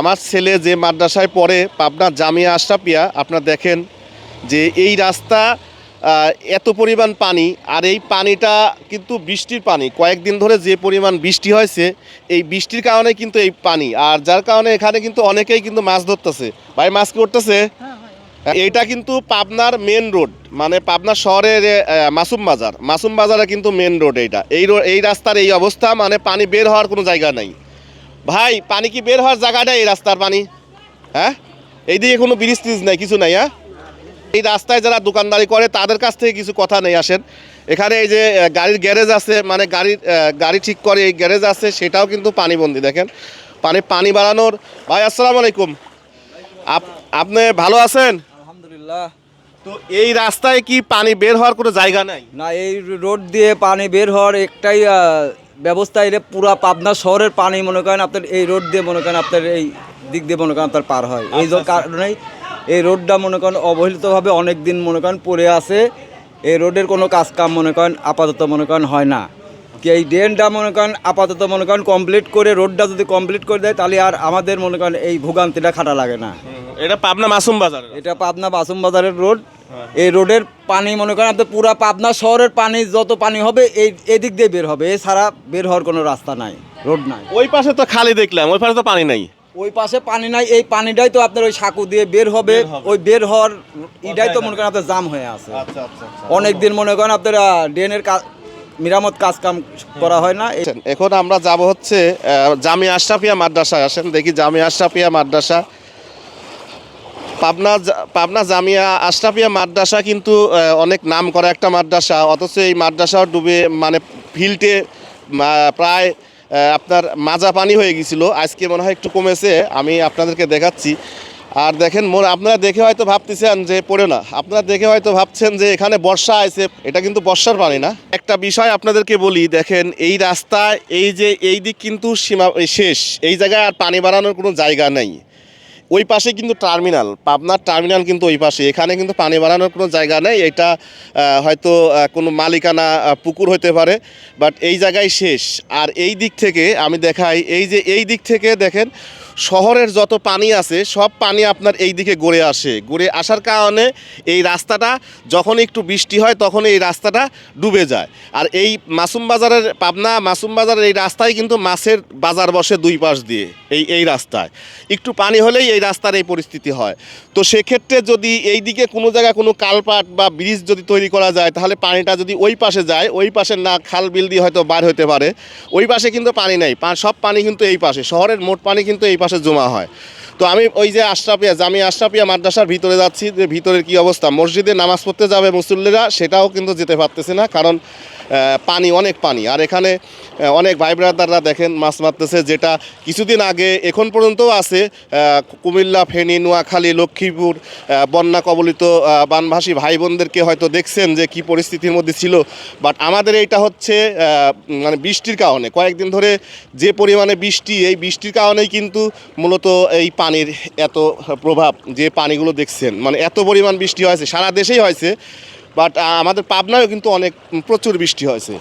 আমার ছেলে যে মাদ্রাসায় পড়ে, পাবনা জামিয়া আশরাফিয়া, আপনারা দেখেন যে এই রাস্তা এত পরিমাণ পানি, আর এই পানিটা কিন্তু বৃষ্টির পানি। কয়েকদিন ধরে যে পরিমাণ বৃষ্টি হয়েছে, এই বৃষ্টির কারণে কিন্তু এই পানি, আর যার কারণে এখানে কিন্তু অনেকেই কিন্তু মাছ ধরতেছে। ভাই, মাছ কি করতেছে এইটা কিন্তু পাবনার মেন রোড মানে পাবনা শহরের মাসুম বাজার। মাসুম বাজারে কিন্তু মেন রোড এইটা। এই এই রাস্তার এই অবস্থা মানে পানি বের হওয়ার কোনো জায়গা নাই। ভাই পানি কি বের হওয়ার জায়গাটা এই রাস্তার পানি? হ্যাঁ? এইদিকে কোনো ব্রিজ ট্রিজ নাই কিছু নাই হ্যাঁ? এই রাস্তায় যারা দোকানদারি করে তাদের কাছ থেকে কিছু কথা নেই আসেন। এখানে এই যে গাড়ির গ্যারেজ আছে মানে গাড়ির গাড়ি ঠিক করে এই গ্যারেজ আছে সেটাও কিন্তু পানিবন্দি দেখেন। পানি পানি বাড়ানোর ভাই আসসালামু আলাইকুম। আপ- আপনি ভালো আছেন? আলহামদুলিল্লাহ। তো এই রাস্তায় কি পানি বের হওয়ার কোনো জায়গা নাই? না এই রোড দিয়ে পানি বের হওয়ার একটাই ব্যবস্থা এটা পুরা পাবনা শহরের পানি মনে করেন আপনার এই রোড দিয়ে মনে করেন আপনার এই দিক দিয়ে মনে করেন আপনার পার হয় এই কারণেই এই রোডটা মনে করেন অবহেলিতভাবে অনেক দিন মনে করেন পড়ে আছে এই রোডের কোনো কাজ কাম মনে করেন আপাতত মনে করেন হয় না কি এই ড্রেনটা মনে করেন আপাতত মনে করেন কমপ্লিট করে রোডটা যদি কমপ্লিট করে দেয় তাহলে আর আমাদের মনে করেন এই ভোগান্তিটা খাটা লাগে না এটা পাবনা মাসুম বাজার। এটা পাবনা বাসুম বাজারের রোড। এই রোডের পানি মনে করেন আপনার পুরা পাবনা শহরের পানি যত পানি হবে এই এদিক দিয়ে বের হবে। এছাড়া বের হওয়ার কোনো রাস্তা নাই রোড নাই। ওই পাশে তো খালি দেখলাম ওই পাশে তো পানি নাই। ওই পাশে পানি নাই এই পানিটাই তো আপনার ওই সাঁকু দিয়ে বের হবে। ওই বের হওয়ার ইটাই তো মনে করেন আপনার জাম হয়ে আছে। আচ্ছা আচ্ছা অনেক দিন মনে করেন আপনার ড্রেনের কাজ মেরামত কাজ কাম করা হয় না। এখন আমরা যাব হচ্ছে আহ, জামিয়া আশরাফিয়া মাদ্রাসায়। আসেন দেখি জামিয়া আশরাফিয়া মাদ্রাসা পাবনা পাবনা জামিয়া আশরাফিয়া মাদ্রাসা কিন্তু অনেক নাম করা একটা মাদ্রাসা। অথচ এই মাদ্রাসাও ডুবে মানে ফিল্টে প্রায় আপনার মাজা পানি হয়ে গেছিল। আজকে মনে হয় একটু কমেছে, আমি আপনাদেরকে দেখাচ্ছি। আর দেখেন, মোর আপনারা দেখে হয়তো ভাবতেছেন যে, পড়ে না। আপনারা দেখে হয়তো ভাবছেন যে, এখানে বর্ষা আছে এটা কিন্তু বর্ষার পানি না। একটা বিষয় আপনাদেরকে বলি, দেখেন, এই রাস্তায়, এই যে, এই দিক কিন্তু সীমা শেষ। এই জায়গায় আর পানি বাড়ানোর কোনো জায়গা নেই। ওই পাশে কিন্তু টার্মিনাল, পাবনার টার্মিনাল কিন্তু ওই পাশে। এখানে কিন্তু পানি বাড়ানোর কোনো জায়গা নেই, এটা হয়তো কোনো মালিকানা পুকুর হতে পারে বাট এই জায়গায় শেষ। আর এই দিক থেকে আমি দেখাই, এই যে এই দিক থেকে দেখেন শহরের যত পানি আছে, সব পানি আপনার এই দিকে গড়ে আসে। গড়ে আসার কারণে এই রাস্তাটা যখন একটু বৃষ্টি হয়, তখন এই রাস্তাটা ডুবে যায়। আর এই মাসুম বাজারের পাবনা, মাসুম বাজারের এই রাস্তায় কিন্তু মাছের বাজার বসে দুই পাশ দিয়ে, এই এই রাস্তায়। একটু পানি হলেই এই রাস্তার এই পরিস্থিতি হয়। তো সেক্ষেত্রে যদি এই দিকে কোনো জায়গায় কোনো কালপাট বা ব্রিজ যদি তৈরি করা যায়, তাহলে পানিটা যদি ওই পাশে যায়, ওই পাশে না, খাল বিল দিয়ে হয়তো বার হতে পারে। ওই পাশে কিন্তু পানি নেই। সব পানি কিন্তু এই পাশে। শহরের মোট পানি কিন্তু এই পাশে জমা হয়। তো আমি ওই যে আশরাফিয়া জামি আশরাফিয়া মাদ্রাসার ভিতরে যাচ্ছি, যে ভিতরের কি অবস্থা? মসজিদে নামাজ পড়তে যাবে মুসল্লিরা, সেটাও কিন্তু যেতে পারতেছে না, কারণ পানি, অনেক পানি। আর এখানে অনেক ভাই ব্রাদাররা দেখেন, মাছ মারতেছে, যেটা কিছুদিন আগে, এখন পর্যন্তও আছে কুমিল্লা, ফেনী, নোয়াখালী, লক্ষ্মীপুর বন্যা কবলিত বানভাসী ভাই বোনদেরকে হয়তো দেখছেন যে কি পরিস্থিতির মধ্যে ছিল, বাট আমাদের এইটা হচ্ছে মানে বৃষ্টির কারণে। কয়েকদিন ধরে যে পরিমাণে বৃষ্টি, এই বৃষ্টির কারণেই কিন্তু মূলত এই পানির এত প্রভাব যে পানিগুলো দেখছেন মানে এত পরিমাণ বৃষ্টি হয়েছে, সারা দেশেই হয়েছে বাট আমাদের পাবনায়ও কিন্তু অনেক, প্রচুর বৃষ্টি হয়েছে।